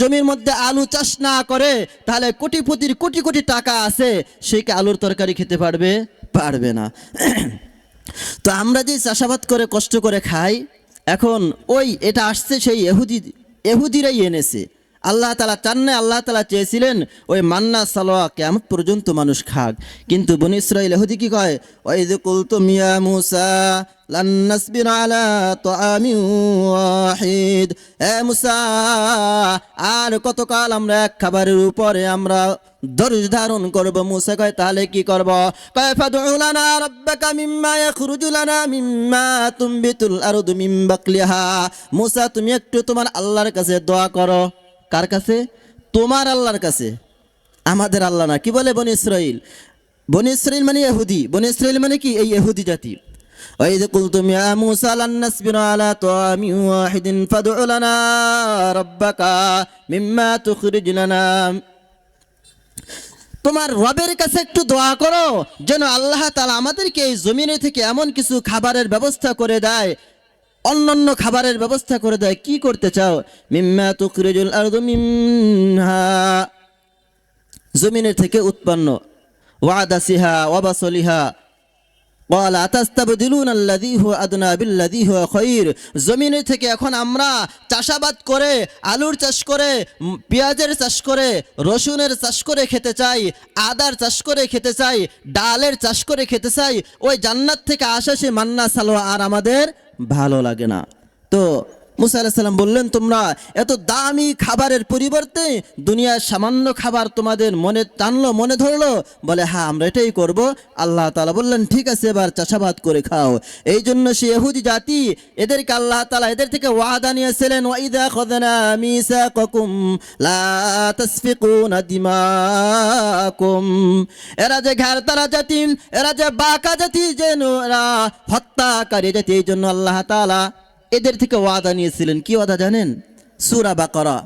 জমির মধ্যে আলু চাষ না করে, তাহলে কোটিপতির কোটি কোটি টাকা আছে, সে কি আলুর তরকারি খেতে পারবে? পারবে না। তো আমরা যে চাষাবাদ করে, কষ্ট করে খাই, এখন ওই এটা আসছে সেই এহুদি, এহুদিরাই এনেছে। আল্লাহ তালা চান না আল্লাহ তালা চেয়েছিলেন, ওই মান্না সালোয়া কেমন পর্যন্ত মানুষ খাক। কিন্তু বনি ইসরাইল এহুদি কি কয়? ওই যে কুলতু মিয়া মুসা লান্নাসবির আলা তাআমিন ওয়াহিদ। এ মুসা, আর কতকাল আমরা এক খাবারের উপরে আমরা ধৈর্য ধারণ করব? মুসা কয়, তাহলে কি করব? কয়, ফাদউ লানা রাব্বাকা মিম্মা ইয়াখরুজু লানা মিম্মা তুমবিতুল আরদু মিন বাকলিহা। মুসা, তুমি একটু তোমার আল্লাহর কাছে দোয়া করো। কার কাছে তোমার আল্লাহর কাছে আমাদের আল্লাহ না কি বলে বনি ইসরাইল বনি ইসরাইল মানে ইহুদি বনি ইসরাইল মানে কি এই ইহুদি জাতি وإذ قلتم يا موسى لن نصبر على طعام واحد فادع لنا ربك مما تخرج لنا তোমার রবের কাছে একটু দোয়া করো যেন আল্লাহ তালা আমাদেরকে এই জমিনে থেকে এমন কিছু খাবারের ব্যবস্থা করে দেয় অন্যান্য খাবারের ব্যবস্থা করে দেয়, কি করতে চাও? মিম্মা তুকরিজুল আরদু আর জমিনের থেকে উৎপন্ন। ওয়াদাসিহা ওয়াবাসলিহা قال أتستبدلون الذي هو أدنى بالذي هو خير জমিনের থেকে এখন আমরা চাষাবাদ করে আলুর চাষ করে উম, পেঁয়াজের চাষ করে রসুনের চাষ করে খেতে চাই আদার চাষ করে খেতে চাই ডালের চাষ করে খেতে চাই ওই জান্নাত থেকে আসা সে মান্না সালোয়া আর আমাদের ভালো লাগে না তো মুসা আলাহিসাল্লাম বললেন, তোমরা এত দামি খাবারের পরিবর্তে দুনিয়ার সামান্য খাবার তোমাদের মনে টানলো, মনে ধরলো? বলে হ্যাঁ আমরা এটাই করব। আল্লাহ তালা বললেন, ঠিক আছে, এবার চাষাবাদ করে খাও। এই জন্য সে এহুদি জাতি এদেরকে আল্লাহ তালা এদের থেকে ওয়াদা নিয়েছিলেন, ওয়াইদা খদনা লা তাসফিকুনা দিমাকুম। এরা যে ঘর তারা জাতি, এরা যে বাঁকা জাতি, যেন এরা হত্যাকারী জাতি এই জন্য আল্লাহ তালা এদের থেকে ওয়াদা নিয়েছিলেন। কি ওয়াদা জানেন? সুরা বাকরা।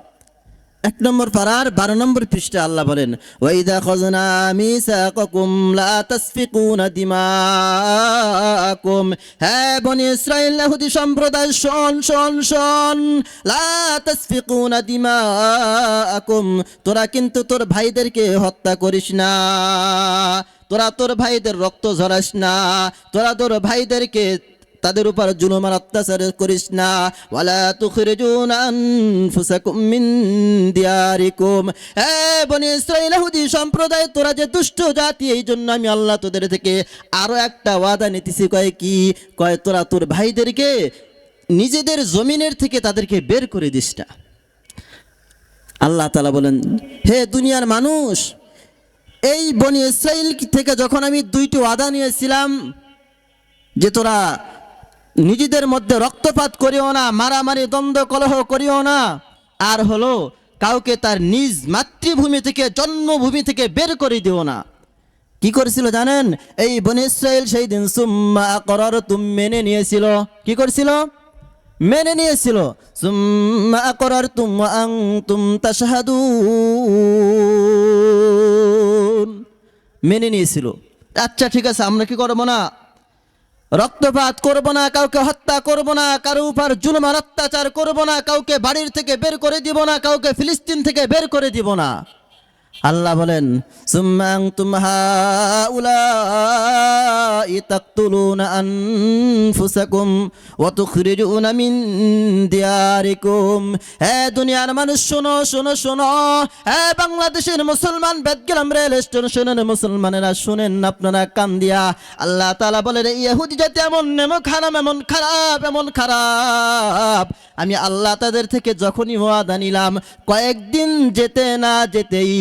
এক নম্বর পারার বারো নম্বর পৃষ্ঠে আল্লাহ বলেন, ওয়াইদা খজনা মিসাকুম লা তাসফিকুনা দিমাকুম। হ্যাঁ বনি ইসরাইল ইহুদি সম্প্রদায়, শোন শোন শোন। লা তাসফিকুনা দিমাকুম। তোরা কিন্তু তোর ভাইদেরকে হত্যা করিস না। তোরা তোর ভাইদের রক্ত ঝরাস না। তোরা তোর ভাইদেরকে তাদের উপর জুলুম আর অত্যাচার করিস না। ওয়ালা তুখরিজুন আনফুসাকুম মিন দিয়ারিকুম। হে বনি ইসরাইল ইহুদি সম্প্রদায়, তোরা যে দুষ্ট জাতি, এই জন্য আমি আল্লাহ তোদের থেকে আরও একটা ওয়াদা নিতেছি। কয় কি? কয়, তোরা তোর ভাইদেরকে নিজেদের জমিনের থেকে তাদেরকে বের করে দিস না। আল্লাহ তালা বলেন, হে দুনিয়ার মানুষ, এই বনি ইসরাইল থেকে যখন আমি দুইটি ওয়াদা নিয়েছিলাম, যে তোরা নিজেদের মধ্যে রক্তপাত করিও না, মারামারি, দ্বন্দ্ব, কলহ করিও না। আর হলো, কাউকে তার নিজ মাতৃভূমি থেকে, জন্মভূমি থেকে বের করে দিও না। কি করেছিল জানেন? এই বনি ইসরাইল সেই দিন সুম্মা করার তুম মেনে নিয়েছিল। কি করেছিল? মেনে নিয়েছিল। সুম্মা করার তুম আং তুম তাসাহাদুন মেনে নিয়েছিল। আচ্ছা ঠিক আছে, আমরা কি করব না? রক্তপাত করব না, কাউকে হত্যা করব না, কারও উপর জুলমার অত্যাচার করব না, কাউকে বাড়ির থেকে বের করে দিব না, কাউকে ফিলিস্তিন থেকে বের করে দিব না। আল্লাহ বলেন, সুম্মাং তুমহা উলাই তাকতুলুনা আনফুসাকুম ওয়া তুখরিজুনা মিন দিয়ারিকুম। হে দুনিয়ার মানুষ, শোনো শোনো শোনো। হে বাংলাদেশের মুসলমান, বেদগ্রাম রেল স্টেশনের মুসলমানেরা, শুনেন আপনারা কান দিয়া। আল্লাহ তাআলা বলেন ইহুদি জাতি এমন এমন খারাপ এমন খারাপ এমন খারাপ। আমি আল্লাহ তাদের থেকে যখনই ওয়াদা নিলাম, কয়েকদিন যেতে না যেতেই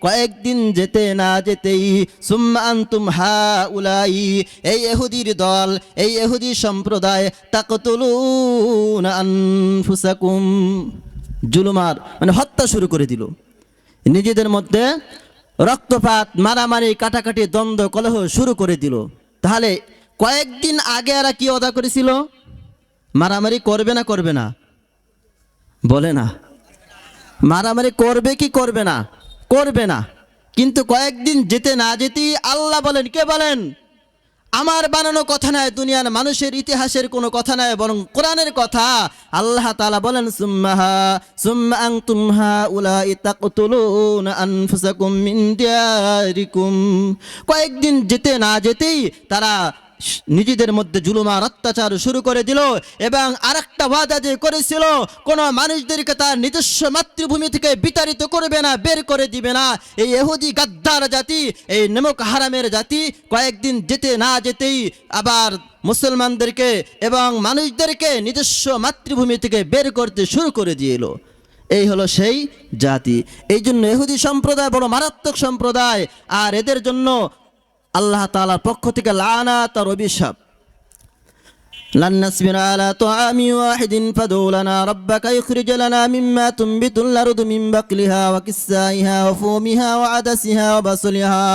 কয়েকদিন যেতে না যেতেই, সুম্মা আনতুম হা উলাই এই এহুদির দল, এই এহুদি সম্প্রদায়, তাকতুলুন আনফুসাকুম। জুলুমার মানে হত্যা শুরু করে দিল। নিজেদের মধ্যে রক্তপাত, মারামারি, কাটাকাটি, দ্বন্দ্ব, কলহ শুরু করে দিল। তাহলে কয়েকদিন আগে এরা কি অদা করেছিল? মারামারি করবে না করবে না? বলে না। মারামারি করবে কি করবে না? করবে না। কিন্তু কয়েকদিন যেতে না যেতেই আল্লাহ বলেন, কে বলেন? আমার বানানো কথা নয় দুনিয়ার মানুষের ইতিহাসের কোনো কথা নয় বরং কোরআনের কথা। আল্লাহ তালা বলেন সুম্মাহা সুম্মা কয়েকদিন যেতে না যেতেই তারা নিজেদের মধ্যে জুলুমার অত্যাচার শুরু করে দিল এবং আরেকটা ওয়াদা যে করেছিল, কোনো মানুষদেরকে তার নিজস্ব মাতৃভূমি থেকে বিতাড়িত করবে না, বের করে দিবে না। এই এহুদি গাদ্দার জাতি, এই নেমক হারামের জাতি কয়েকদিন যেতে না যেতেই আবার মুসলমানদেরকে এবং মানুষদেরকে নিজস্ব মাতৃভূমি থেকে বের করতে শুরু করে দিয়েছিল এই হলো সেই জাতি। এই জন্য এহুদি সম্প্রদায় বড় মারাত্মক সম্প্রদায়। আর এদের জন্য আল্লাহ তাআলার পক্ষ থেকে লানা তার অভিশাপ لن نصبر على طعام واحد فادع لنا ربك يخرج لنا مما تنبت الأرض من بقلها وكسائها وفومها وعدسها وبصلها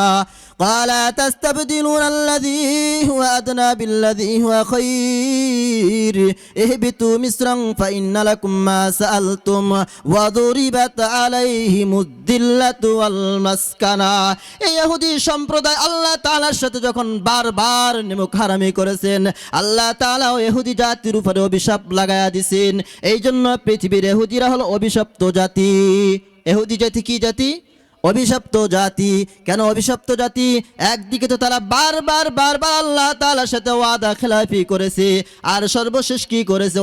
قال تستبدلون الذي هو أدنى بالذي هو خير اهبطوا مصرا فإن لكم ما سألتم وضربت عليهم الذلة والمسكنة এই ইহুদি সম্প্রদায় আল্লাহ তাআলার সাথে যখন বারবার নিমুখ হারামি করেছেন আল্লাহ তাআলাও ইহুদি জাতির উপরে অভিশাপ লাগায়া দিছেন এই জন্য পৃথিবীর ইহুদিরা হলো অভিশপ্ত জাতি ইহুদি জাতি কি জাতি অভিশপ্ত জাতি। কেন অভিশপ্ত জাতি? একদিকে তো তারা বারবার বারবার আল্লাহ তাআলার সাথে ওয়াদা, খেলাফি করেছে। আর সর্বশেষ কি করেছে?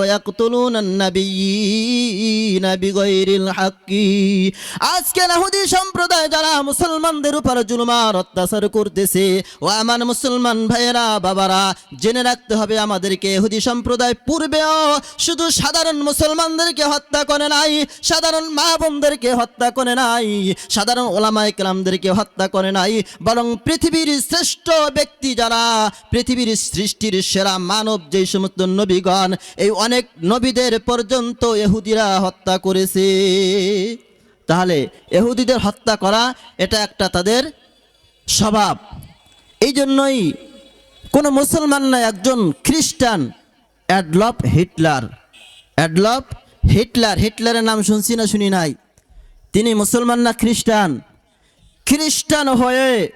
আজকে নাহুদি সম্প্রদায় যারা মুসলমানদের উপর জুলুমার অত্যাচার করতেছে, ও আমার মুসলমান ভাইয়েরা, বাবারা, জেনে রাখতে হবে আমাদেরকে, হুদি সম্প্রদায় পূর্বেও শুধু সাধারণ মুসলমানদেরকে হত্যা করে নাই, সাধারণ মা বোনদেরকে হত্যা করে নাই, সাধারণ ওলামায় কেলামদেরকে হত্যা করে নাই, বরং পৃথিবীর শ্রেষ্ঠ ব্যক্তি যারা, পৃথিবীর সৃষ্টির সেরা মানব যেই সমস্ত নবীগণ, এই অনেক নবীদের পর্যন্ত এহুদিরা হত্যা করেছে। তাহলে এহুদিদের হত্যা করা, এটা একটা তাদের স্বভাব। এই জন্যই কোনো মুসলমান না একজন খ্রিস্টান, অ্যাডলফ হিটলার। অ্যাডলফ হিটলার, হিটলারের নাম শুনছি না, শুনি নাই। তিনি মুসলমান না খ্রিস্টান? খ্রিস্টান হয়ে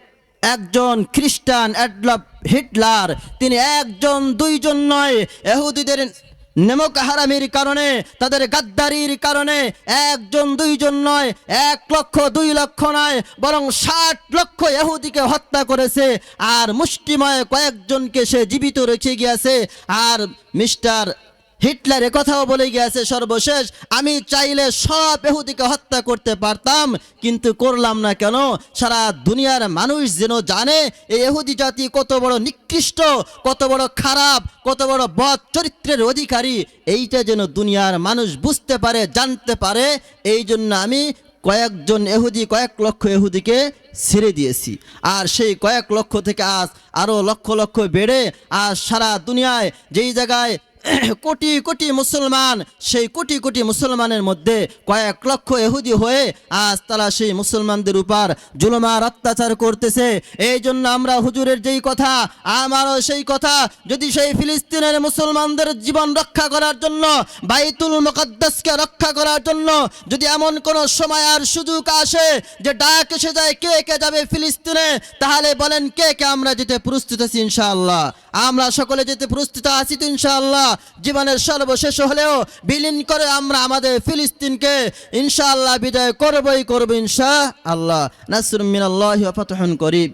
একজন খ্রিস্টান অ্যাডলফ হিটলার, তিনি একজন, দুইজন নয়, এহুদিদের নেমক হারামির কারণে, তাদের গাদ্দারির কারণে একজন, দুইজন নয়, এক লক্ষ, দুই লক্ষ নয়, বরং ষাট লক্ষ এহুদিকে হত্যা করেছে। আর মুষ্টিময় কয়েকজনকে সে জীবিত রেখে গিয়েছে। আর মিস্টার হিটলার কথাও বলে গিয়েছে, সর্বশেষ, আমি চাইলে সব এহুদিকে হত্যা করতে পারতাম, কিন্তু করলাম না কেন? সারা দুনিয়ার মানুষ যেন জানে, এই এহুদি জাতি কত বড় নিকৃষ্ট, কত বড় খারাপ, কত বড় বদ চরিত্রের অধিকারী, এইটা যেন দুনিয়ার মানুষ বুঝতে পারে, জানতে পারে, এই জন্য আমি কয়েকজন এহুদি, কয়েক লক্ষ এহুদিকে ছেড়ে দিয়েছি। আর সেই কয়েক লক্ষ থেকে আজ আরও লক্ষ লক্ষ বেড়ে আজ সারা দুনিয়ায় যেই জায়গায় কোটি কোটি মুসলমান, সেই কোটি কোটি মুসলমানের মধ্যে কয়েক লক্ষ এহুদি হয়ে আজ তারা সেই মুসলমানদের উপর জুলুমার অত্যাচার করতেছে। এই জন্য আমরা হুজুরের যেই কথা, আমারও সেই কথা, যদি সেই ফিলিস্তিনের মুসলমানদের জীবন রক্ষা করার জন্য, বাইতুল মুকদ্দাসকে রক্ষা করার জন্য যদি এমন কোনো সময় আর সুযোগ আসে যে ডাক এসে যায়, কে কে যাবে ফিলিস্তিনে, তাহলে বলেন কে কে আমরা যেতে প্রস্তুত আছি ইনশাআল্লাহ। আমরা সকলে যেতে প্রস্তুত আছি তো ইনশাআল্লাহ। জীবনের সর্বশেষ হলেও বিলীন করে আমরা আমাদের ফিলিস্তিনকে ইনশাআল্লাহ বিদায় করবই করব ইনশা আল্লাহ। নাসির মিনাল্লাহি ওয়া ফাতহুন করিব